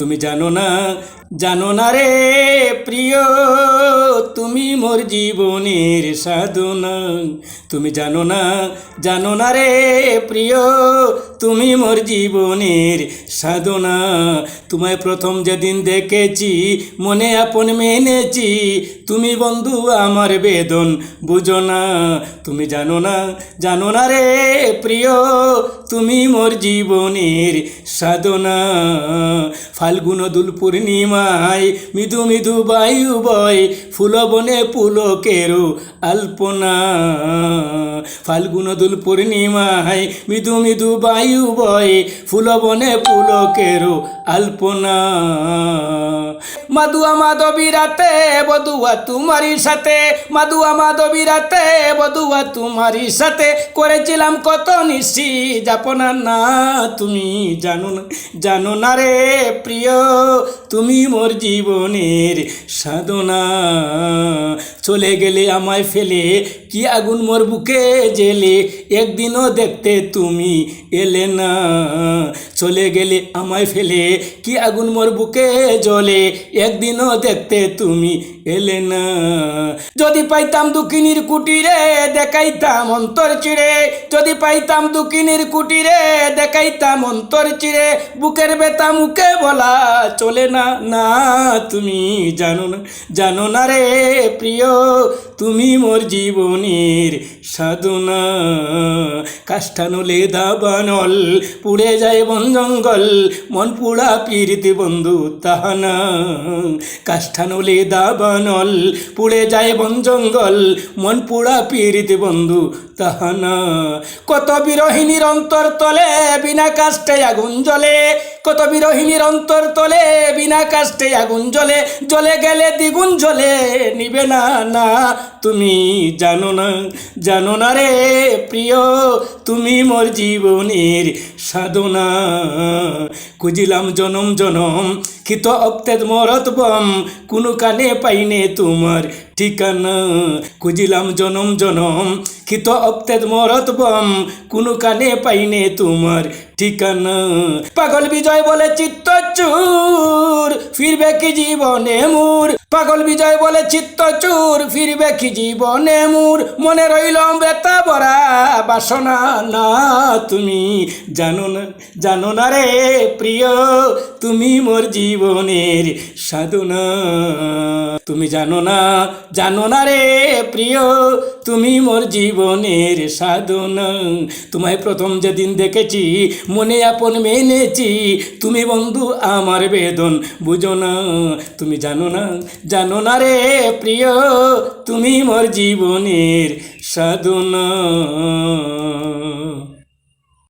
তুমি জানো না জানো না রে প্রিয়, তুমি মোর জীবনের সাধনা। তুমি জানো না জানো না রে প্রিয়, তুমি মোর জীবনের সাধনা। তোমায় প্রথম যেদিন দেখেছি, মনে আপন মেনেছি, তুমি বন্ধু আমার বেদন বুঝো না। তুমি জানো না জানো না রে প্রিয়, তুমি মোর জীবনের সাধনা। ফাল্গুন দুল পূর্ণিমায়, মৃদু মৃদু বায়ু বয় ফুলবনে পুলকেরও আলপনা। ফাল্গুন দুল পূর্ণিমায়, মৃদু মৃদু বায়ু বয় ফুলবনে পুলকেরও আলপনা। মাদুয়া মাধবী রাতে, বধুয়া তোমারই সাথে। মাদুয়া মাধবী রাতে, বধুয়া তোমারই সাথে। করেছিলাম কত নিশি যাপনা না তুমি জানো না জানো না রে প্রিয় তুমি মোর জীবনের সাধনা। চলে গেলে আমায় ফেলে। কি আগুন মোর বুকে জেলে? একদিনও দেখতে তুমি এলে না। চলে গেলে আমায় ফেলে। কি আগুন মোর বুকে জ্বলে? একদিনও দেখতে তুমি এলে না। যদি পাইতাম দুঃখিনীর কুটিরে, দেখাইতাম অন্তর চিড়ে যদি পাইতাম দুঃখিনীর কুটিরে, দেখাইতাম অন্তর চিড়ে বুকের বেতা মুখে বলা চলে না না তুমি জানো না জানো না রে প্রিয়। তুমি মোর জীবনের সাধনা। কাষ্ঠানলে দাবানল, পুড়ে যায় বন জঙ্গল, মন পুড়া পীরিতি বন্ধু তাহানা। কাষ্ঠানলে দাবানল, পুড়ে যায় বন জঙ্গল, মন পুড়া পীরিতি বন্ধু তাহানা। কত বিরহিনীর অন্তর তলে বিনা কাষ্টে আগুন জ্বলে, কত বিরহিনীর অন্তর তলে বিনা কাষ্টে আগুন জ্বলে জলে গেলে দ্বিগুণ জ্বলে, নিবে না না তুমি জানো না জানো না রে প্রিয়, তুমি মোর জীবনের সাধনা। খুঁজিলাম জনম জনম, খিত অপ্তেদ মরত বম, কোনো কানে পাইনে তোমার ঠিকানা। খুঁজিলাম জনম জনম, খিত অপ্তেদ মরত বম, কোনো কানে পাইনে তোমার ঠিকানা। পাগল বিজয় বলে চিত্ত চুর ফিরবে কি জীবনে মুর পাগল বিজয় বলে চিত্ত চুর, ফিরবে কি জীবনে মুর? মনে রইল বেতা বরা বাসনা। না, তুমি জানো না জানো না রে প্রিয়, তুমি মোর জীবনের সাধনা। তুমি জানো না জানো না রে প্রিয়, তুমি মোর জীবনের সাধনা। তোমায় প্রথম যেদিন দেখেছি, মনে আপন মেনেছি, তুমি বন্ধু আমার বেদন, বুঝো না। তুমি জানো না জানো না রে প্রিয়, তুমি মোর জীবনের সাধনা।